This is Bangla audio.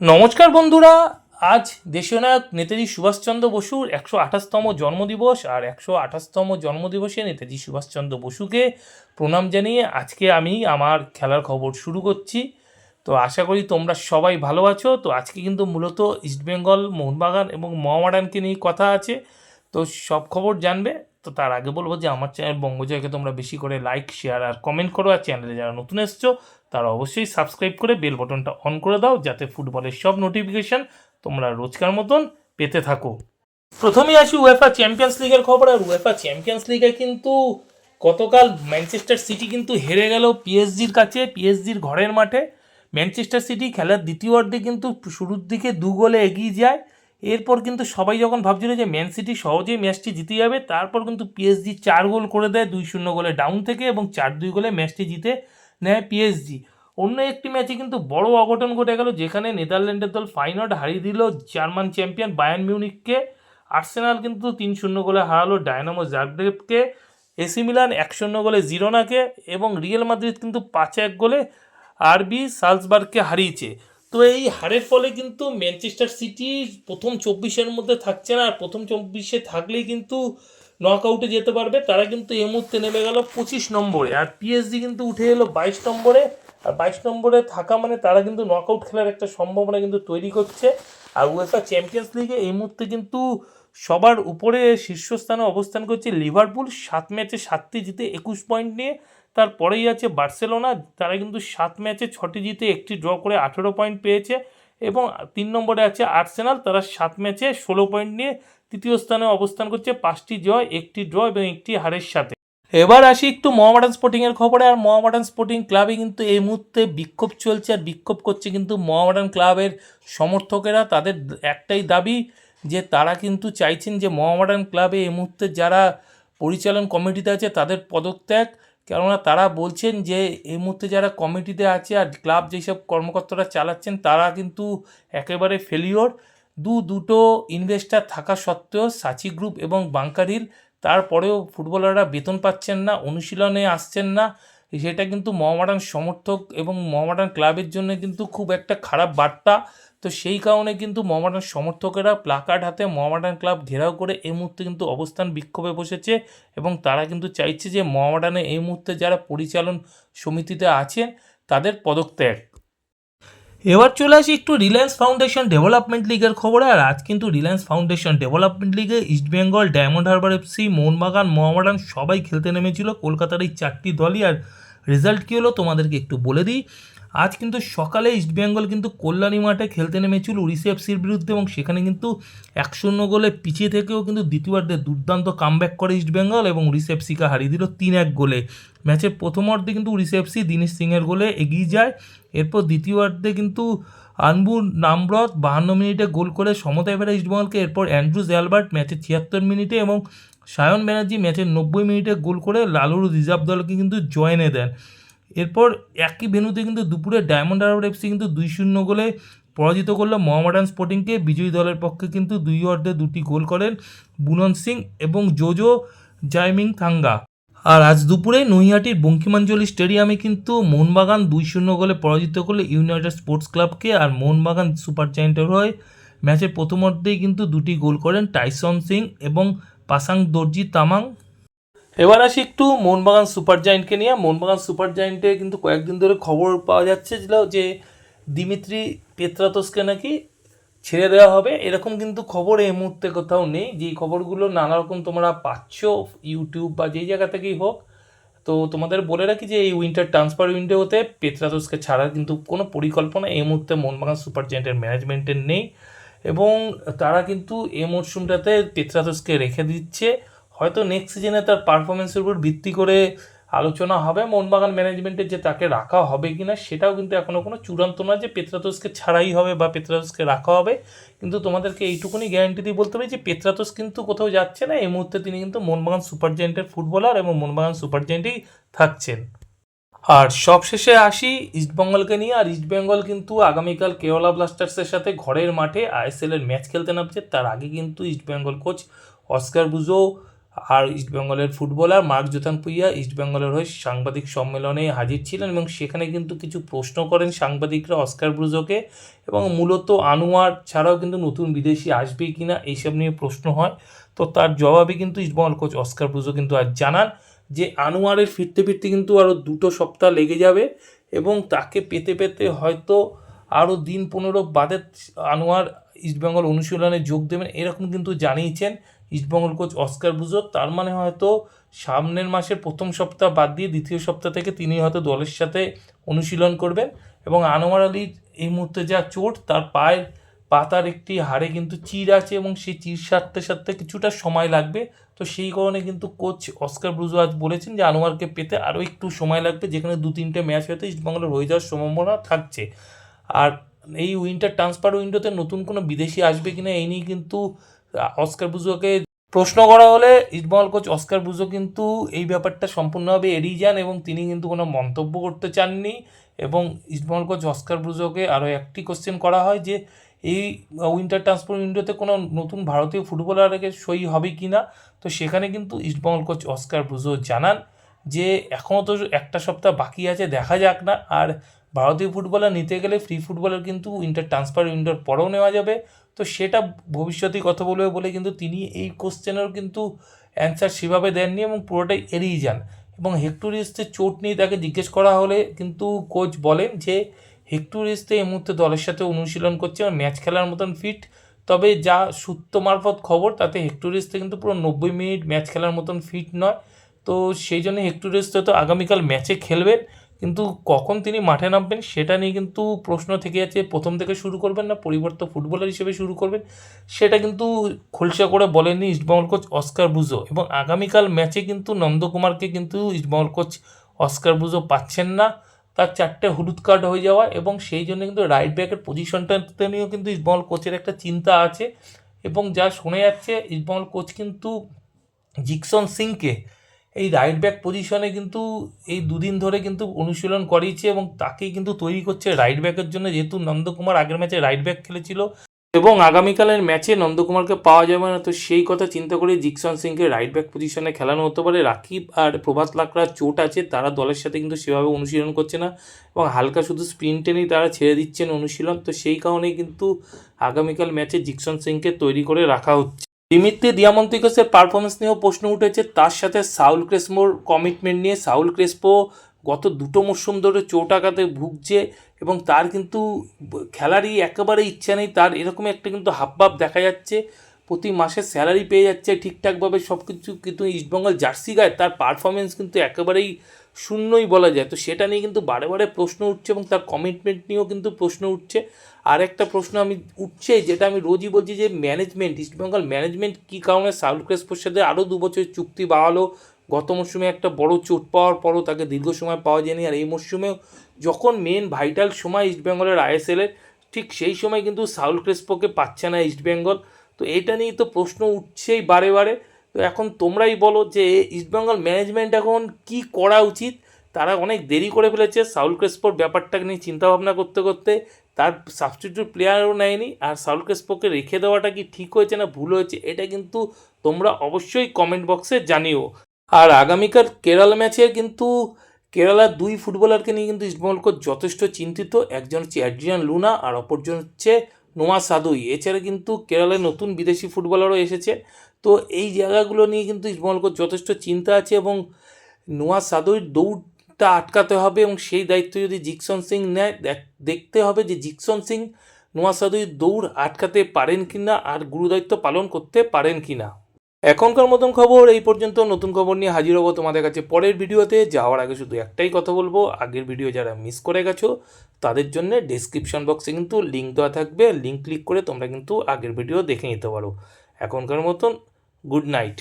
নমস্কার বন্ধুরা, আজ দেশীয় নায়ক নেতাজি সুভাষচন্দ্র বসুর একশো আঠাশতম জন্মদিবস আর একশো আঠাশতম জন্মদিবসে নেতাজি সুভাষচন্দ্র বসুকে প্রণাম জানিয়ে আজকে আমি আমার খেলার খবর শুরু করছি। তো আশা করি তোমরা সবাই ভালো আছো। তো আজকে কিন্তু মূলত ইস্টবেঙ্গল মোহনবাগান এবং মোহামেডানকে নিয়ে কথা আছে। তো সব খবর জানবে। তো তার আগে বলব যে আমার চ্যানেল বঙ্গজয়কে তোমরা বেশি করে লাইক, শেয়ার আর কমেন্ট করো। আর চ্যানেলে যারা নতুন এসছো তারা অবশ্যই সাবস্ক্রাইব করে বেল বটনটা অন করে দাও যাতে ফুটবলের সব নোটিফিকেশন তোমরা রোজকার মতন পেতে থাকো। প্রথমে আসি উয়েফা চ্যাম্পিয়ন্স লিগের খবর। আর উয়েফা চ্যাম্পিয়ন্স লিগে কিন্তু গতকাল ম্যানচেস্টার সিটি কিন্তু হেরে গেল পিএসজির কাছে পিএসজির ঘরের মাঠে। ম্যানচেস্টার সিটি খেলার দ্বিতীয় অর্ধে কিন্তু শুরুর দিকে দু গোলে এগিয়ে যায়। এরপর কিন্তু সবাই যখন ভাবছিল যে ম্যান সিটি সহজেই ম্যাচটি জিতে যাবে, তারপর কিন্তু পিএসজি চার গোল করে দেয়, দুই শূন্য গোলে ডাউন থেকে এবং চার দুই গোলে ম্যাচটি জিতে। নেয় পিএসজি অন্য একটি ম্যাচে কিন্তু বড় অঘটন ঘটে গেল, যেখানে নেদারল্যান্ডের দল ফাইনাল হারিয়ে দিল জার্মান চ্যাম্পিয়ন বায়ান মিউনিককে আর্সেনাল কিন্তু তিন শূন্য গোলে হারালো ডায়নামো জাগরেবকে। এসি মিলান এক শূন্য গোলে জিরোনাকে এবং রিয়েল মাদ্রিদ কিন্তু পাঁচ এক গোলে আরবি সালসবার্গকে হারিয়েছে। তো এই হারের ফলে কিন্তু ম্যানচেস্টার সিটি প্রথম চব্বিশের মধ্যে থাকছে না, আর প্রথম চব্বিশে থাকলেই কিন্তু নক আউটে যেতে পারবে, তারা কিন্তু এই মুহূর্তে নেমে গেল পঁচিশ নম্বরে। আর পিএসজি কিন্তু উঠে এলো বাইশ নম্বরে। আর বাইশ নম্বরে থাকা মানে তারা কিন্তু নক আউট খেলার একটা সম্ভাবনা কিন্তু তৈরি করছে। আর উয়েফা চ্যাম্পিয়ন্স লিগে এই মুহূর্তে কিন্তু সবার উপরে শীর্ষস্থানে অবস্থান করছে লিভারপুল সাত ম্যাচে সাতটি জিতে একুশ পয়েন্ট নিয়ে। তারপরেই আছে বার্সেলোনা তারা কিন্তু সাত ম্যাচে ছটি জিতে একটি ড্র করে আঠেরো পয়েন্ট পেয়েছে। এবং তিন নম্বরে আছে আর্সেনাল তারা সাত ম্যাচে ষোলো পয়েন্ট নিয়ে তৃতীয় স্থানে অবস্থান করছে পাঁচটি জয়, একটি ড্র এবং একটি হারের সাথে। এবার আসি একটু মোহামেডান স্পোর্টিংয়ের খবরে। আর মোহামেডান স্পোর্টিং ক্লাবে কিন্তু এই মুহূর্তে বিক্ষোভ চলছে আর বিক্ষোভ করছে কিন্তু মোহামেডান ক্লাবের সমর্থকেরা। তাদের একটাই দাবি যে তারা কিন্তু চাইছেন যে মোহামেডান ক্লাবে এই মুহূর্তে যারা পরিচালন কমিটিতে আছে তাদের পদত্যাগ। কেননা তারা বলছেন যে এই মুহূর্তে যারা কমিটিতে আছে আর ক্লাব যেসব কর্মকর্তারা চালাচ্ছেন তারা কিন্তু একেবারে ফেলিওর দু দুটো ইনভেস্টার থাকা সত্ত্বেও সাচি গ্রুপ এবং হিল তারপরেও ফুটবলাররা বেতন পাচ্ছেন না, অনুশীলনে আসছেন না। সেটা কিন্তু মোহামেডান সমর্থক এবং মোহামেডান ক্লাবের জন্য কিন্তু খুব একটা খারাপ বার্তা। তো সেই কারণে কিন্তু মোহামেডান সমর্থকেরা প্লাকার্ড হাতে মোহামেডান ক্লাব ঘেরাও করে এই মুহূর্তে কিন্তু অবস্থান বিক্ষোভে বসেছে এবং তারা কিন্তু চাইছে যে মোহামেডানে এই মুহূর্তে যারা পরিচালন সমিতিতে আছেন তাদের পদত্যাগ। এবার চলে আসি একটু রিলায়েন্স ফাউন্ডেশন ডেভেলপমেন্ট লিগের খবরে, আর আজ কিন্তু রিলায়েন্স ফাউন্ডেশন ডেভেলপমেন্ট লিগে ইস্টবেঙ্গল ডায়মন্ড হারবার এফসি মোহনবাগান মোহামডান সবাই খেলতে নেমেছিল। কলকাতার এই চারটি দলই আর রেজাল্ট কী হলো তোমাদেরকে একটু বলে দিই। আজ কিন্তু সকালে ইস্টবেঙ্গল কিন্তু কল্যাণী মাঠে খেলতে নেমেছিল উড়িষ্যা এফসির বিরুদ্ধে এবং সেখানে কিন্তু এক শূন্য গোলে পিছিয়ে থেকেও কিন্তু দ্বিতীয়ার্ধে দুর্দান্ত কামব্যাক করে ইস্টবেঙ্গল এবং উড়িষ্যা এফসিকে হারিয়ে দিল তিন এক গোলে। ম্যাচের প্রথম অর্ধে কিন্তু উড়িষ্যা এফসি দিনেশ সিংয়ের গোলে এগিয়ে যায়। এরপর দ্বিতীয় অর্ধে কিন্তু আনবুর নামব্রত বাহান্ন মিনিটে গোল করে সমতায় ফেরা ইস্টবেঙ্গলকে এরপর অ্যান্ড্রুজ অ্যালবার্ট ম্যাচের ছিয়াত্তর মিনিটে এবং সায়ন ব্যানার্জি ম্যাচের নব্বই মিনিটে গোল করে লালুর রিজার্ভ দলকে কিন্তু জয় এনে দেন। এরপর একই ভেনুতে কিন্তু দুপুরে ডায়মন্ড হারবার এফসি কিন্তু দুই শূন্য গোলে পরাজিত করল মোহামেডান স্পোর্টিংকে। বিজয়ী দলের পক্ষে কিন্তু দুই অর্ধে দুটি গোল করেন বুনন সিং এবং জোজো জাইমিং থাঙ্গা। আর আজ দুপুরে নৈহাটির বঙ্কিমাঞ্জলি স্টেডিয়ামে কিন্তু মোহনবাগান দুই শূন্য গোলে পরাজিত করলে ইউনাইটেড স্পোর্টস ক্লাবকে। আর মোহনবাগান সুপার জায়েন্টের হয়ে ম্যাচের প্রথম অর্ধেই কিন্তু দুটি গোল করেন টাইসন সিং এবং পাসাং দর্জি তামাং। এবার আসি একটু মোহনবাগান সুপার জায়েন্টকে নিয়ে। মোহনবাগান সুপার জায়েন্টে কিন্তু কয়েকদিন ধরে খবর পাওয়া যাচ্ছে যে দিমিত্রি পেত্রাতসকে নাকি ছেড়ে দেওয়া হবে। এরকম কিন্তু খবর এই মুহূর্তে কোথাও নেই। যেই খবরগুলো নানা রকম তোমরা পাচ্ছ ইউটিউব বা যেই জায়গা থেকেই হোক। তো তোমাদের বলে রাখি যে, এই উইন্টার ট্রান্সফার উইন্ডোতে পেত্রাতসকে ছাড়ার কিন্তু কোনো পরিকল্পনা এই মুহূর্তে মোহনবাগান সুপার জায়েন্টের ম্যানেজমেন্টের নেই। এবং তারা কিন্তু এই মরশুমটাতে পেত্রাতসকে রেখে দিচ্ছে। হয়তো নেক্সট সিজনে তার পারফরমেন্সের উপর ভিত্তি করে আলোচনা হবে মোহনবাগান ম্যানেজমেন্টের যে তাকে রাখা হবে কি না সেটাও কিন্তু এখনও কোনো চূড়ান্ত নয় যে পেত্রাতোসকে ছাড়াই হবে বা পেত্রাতোসকে রাখা হবে। কিন্তু তোমাদেরকে এইটুকুনি গ্যারান্টি দিয়ে বলতে হবে যে পেত্রাতোস কিন্তু কোথাও যাচ্ছে না। এই মুহূর্তে তিনি কিন্তু মোহনবাগান সুপার জায়েন্টের ফুটবলার এবং মোহনবাগান সুপার জায়েন্টেই থাকছেন। আর সবশেষে আসি ইস্টবেঙ্গলকে নিয়ে। আর ইস্টবেঙ্গল কিন্তু আগামীকাল কেওলা ব্লাস্টার্সের সাথে ঘরের মাঠে আইএসএল এর ম্যাচ খেলতে নামছে। তার আগে কিন্তু ইস্টবেঙ্গল কোচ অস্কার বুজো আর ইস্টবেঙ্গলের ফুটবলার মার্ক জোতান পুইয়া ইস্টবেঙ্গলের হয়ে সাংবাদিক সম্মেলনে হাজির ছিলেন এবং সেখানে কিন্তু কিছু প্রশ্ন করেন সাংবাদিকরা অস্কার ব্রুজোকে এবং মূলত আনোয়ার ছাড়াও কিন্তু নতুন বিদেশি আসবে কি না এইসব নিয়ে প্রশ্ন হয়। তো তার জবাবে কিন্তু ইস্টবেঙ্গল কোচ অস্কার ব্রুজো কিন্তু আজ জানান। যে আনোয়ারের ফিরতে ফিরতে কিন্তু আরও দুটো সপ্তাহ লেগে যাবে এবং তাকে পেতে পেতে হয়তো আরও দিন পনেরো বাদে আনোয়ার ইস্টবেঙ্গল অনুশীলনে যোগ দেবেন, এরকম কিন্তু জানিয়েছেন ইস্টবেঙ্গল কোচ অস্কার বুজো তার মানে হয়তো সামনের মাসের প্রথম সপ্তাহ বাদ দিয়ে দ্বিতীয় সপ্তাহ থেকে তিনি হয়তো দলের সাথে অনুশীলন করবেন এবং আনোয়ার আলীর এই মুহূর্তে যা চোট, তার পায়ের পাতার একটি হাড়ে কিন্তু চির আছে এবং সেই চির সারতে সারতে কিছুটা সময় লাগবে। তো সেই কারণে কিন্তু কোচ অস্কার ব্রুজো আজ বলেছেন যে, আনোয়ারকে পেতে আরও একটু সময় লাগবে। যেখানে দু তিনটে ম্যাচ হয়তো ইস্টবেঙ্গলের হয়ে যাওয়ার সম্ভাবনা থাকছে। আর এই উইন্টার ট্রান্সফার উইন্ডোতে নতুন কোনো বিদেশি আসবে কিনা এই নিয়ে কিন্তু অস্কার বুজোকে প্রশ্ন করা হলে ইস্টবেঙ্গল কোচ অস্কার বুজো কিন্তু এই ব্যাপারটা সম্পূর্ণভাবে এড়িয়ে যান এবং তিনি কিন্তু কোনো মন্তব্য করতে চাননি। এবং ইস্টবেঙ্গল কোচ অস্কার ব্রুজোকে আরও একটি কোশ্চেন করা হয় যে এই উইন্টার ট্রান্সফার উইন্ডোতে কোনো নতুন ভারতীয় ফুটবলারকে সই হবে কি না? তো সেখানে কিন্তু ইস্টবেঙ্গল কোচ অস্কার ব্রুজো জানান যে এখনও তো একটা সপ্তাহ বাকি আছে, দেখা যাক না। আর ভারতীয় ফুটবলার নিতে গেলে ফ্রি ফুটবলার কিন্তু উইন্টার ট্রান্সফার উইন্ডোর পরেও নেওয়া যাবে। তো সেটা ভবিষ্যতে কথা বলবে বলে কিন্তু তিনি এই কোশ্চেনের কিন্তু অ্যান্সার সেভাবে দেননি এবং পুরোটাই এড়িয়ে যান। এবং হেক্টোরিয়াসের চোট নিয়ে তাকে জিজ্ঞেস করা হলে কিন্তু কোচ বলেন যে হেক্টোরিয়াসতে এই মুহূর্তে দলের সাথে অনুশীলন করছে এবং ম্যাচ খেলার মতন ফিট তবে যা সূত্র মারফত খবর, তাতে হেক্টোরিয়াসতে কিন্তু পুরো নব্বই মিনিট ম্যাচ খেলার মতন ফিট নয়। তো সেই জন্য হেক্টোরিয়াসতে তো আগামীকাল ম্যাচে খেলবেন। কিন্তু কখন তিনি মাঠে নামবেন, সেটা নিয়ে কিন্তু প্রশ্ন থেকে যাচ্ছে প্রথম থেকে শুরু করবেন না পরিবর্ত ফুটবলার হিসেবে শুরু করবেন। সেটা কিন্তু খোলসা করে বলেননি ইস্টবেঙ্গল কোচ অস্কার বুজো এবং আগামীকাল ম্যাচে কিন্তু নন্দকুমারকে কিন্তু ইস্টবেঙ্গল কোচ অস্কার বুজো পাচ্ছেন না। তার চারটে হলুদ কার্ড হয়ে যাওয়া এবং সেই জন্য কিন্তু রাইট ব্যাকের পজিশনটাতে নিয়েও কিন্তু ইসমল কোচের একটা চিন্তা আছে এবং যা শোনা যাচ্ছে ইসমল কোচ কিন্তু জিকসন সিংকে এই রাইট ব্যাক পজিশনে কিন্তু এই দুদিন ধরে কিন্তু অনুশীলন করিয়েছে এবং তাকেই কিন্তু তৈরি করছে রাইট ব্যাকের জন্য। যেহেতু নন্দকুমার আগের ম্যাচে রাইট ব্যাক খেলেছিল এবং আগামীকালের ম্যাচে নন্দকুমারকে পাওয়া যাবে না, তো সেই কথা চিন্তা করে জিকসন সিংকে রাইট ব্যাক পজিশনে খেলানো হতে পারে। রাকিব আর প্রভাত লাকড়ার চোট আছে, তারা দলের সাথে কিন্তু সেভাবে অনুশীলন করছে না এবং হালকা শুধু স্প্রিন্টে নিয়ে তারা ছেড়ে দিচ্ছেন অনুশীলন, তো সেই কারণেই কিন্তু আগামীকাল ম্যাচে জিকসন সিংকে তৈরি করে রাখা হচ্ছে। দিমিত্রি দিয়ামন্তিকসের পারফরমেন্স নিয়েও প্রশ্ন উঠেছে, তার সাথে সাউল ক্রেসমোর কমিটমেন্ট নিয়ে। সাউল ক্রেসপো গত দুটো মরশুম ধরে চোট আঘাতে ভুগছে এবং তার কিন্তু খেলারই একেবারে ইচ্ছা নেই, তার এরকম একটা কিন্তু হাবভাব দেখা যাচ্ছে। প্রতি মাসে স্যালারি পেয়ে যাচ্ছে, ঠিকঠাকভাবে সব কিছু কিন্তু ইস্টবেঙ্গল জার্সি গায়ে তার পারফরমেন্স কিন্তু একেবারেই শূন্যই বলা যায়। তো সেটা নিয়ে কিন্তু বারে বারে প্রশ্ন উঠছে এবং তার কমিটমেন্ট নিয়েও কিন্তু প্রশ্ন উঠছে। আর একটা প্রশ্ন আমি, উঠছে যেটা আমি রোজই বলছি যে ম্যানেজমেন্ট ইস্টবেঙ্গল ম্যানেজমেন্ট কী কারণে সাউল ক্রেসপোর সাথে আরও দু বছর চুক্তি বাড়ালো? গত মরশুমে একটা বড় চোট পাওয়ার পরও তাকে দীর্ঘ সময় পাওয়া যায়নি। আর এই মরশুমেও যখন মেন ভাইটাল সময় ইস্টবেঙ্গলের আইএসএলের ঠিক সেই সময় কিন্তু সাউল ক্রেসপোকে পাচ্ছে না ইস্টবেঙ্গল তো এটা নিয়ে তো প্রশ্ন উঠছেই বারে বারে। তো এখন তোমরাই বলো যে ইস্টবেঙ্গল ম্যানেজমেন্ট এখন কি করা উচিত? তারা অনেক দেরি করে ফেলেছে সাউল ক্রেসপোর ব্যাপারটাকে নিয়ে চিন্তাভাবনা করতে করতে। তার সাবস্টিটিউট প্লেয়ারও নেয়নি আর সাউল ক্রেসপোকে রেখে দেওয়াটা কি ঠিক হয়েছে না ভুল হয়েছে, এটা কিন্তু তোমরা অবশ্যই কমেন্ট বক্সে জানিও। আর আগামীকাল কেরাল ম্যাচে কিন্তু কেরালার দুই ফুটবলারকে নিয়ে কিন্তু ইস্টবেঙ্গল কোচ যথেষ্ট চিন্তিত। একজন হচ্ছে অ্যাড্রিয়ান লুনা আর অপরজন হচ্ছে নোয়া সাদুই। এছাড়া কিন্তু কেরালায় নতুন বিদেশি ফুটবলারও এসেছে। তো এই জায়গাগুলো নিয়ে কিন্তু ইস্টবেঙ্গল কোচ যথেষ্ট চিন্তা আছে এবং নোয়া সাদুইর দৌড়টা আটকাতে হবে এবং সেই দায়িত্ব যদি জিকসন সিং নেয় দেখতে হবে যে জিকসন সিং নোয়া সাদুইর দৌড় আটকাতে পারেন কি না আর গুরুদায়িত্ব পালন করতে পারেন কি না এখনকার মতন খবর, এই পর্যন্ত নতুন খবর নিয়ে হাজির হব তোমাদের কাছে পরের ভিডিওতে। যাওয়ার আগে শুধু একটাই কথা বলব, আগের ভিডিও যারা মিস করে গেছো, তাদের জন্য ডিসক্রিপশন বক্সে কিন্তু লিঙ্ক দেওয়া থাকবে। লিঙ্ক ক্লিক করে তোমরা কিন্তু আগের ভিডিও দেখে নিতে পারো। এখনকার মতন গুড নাইট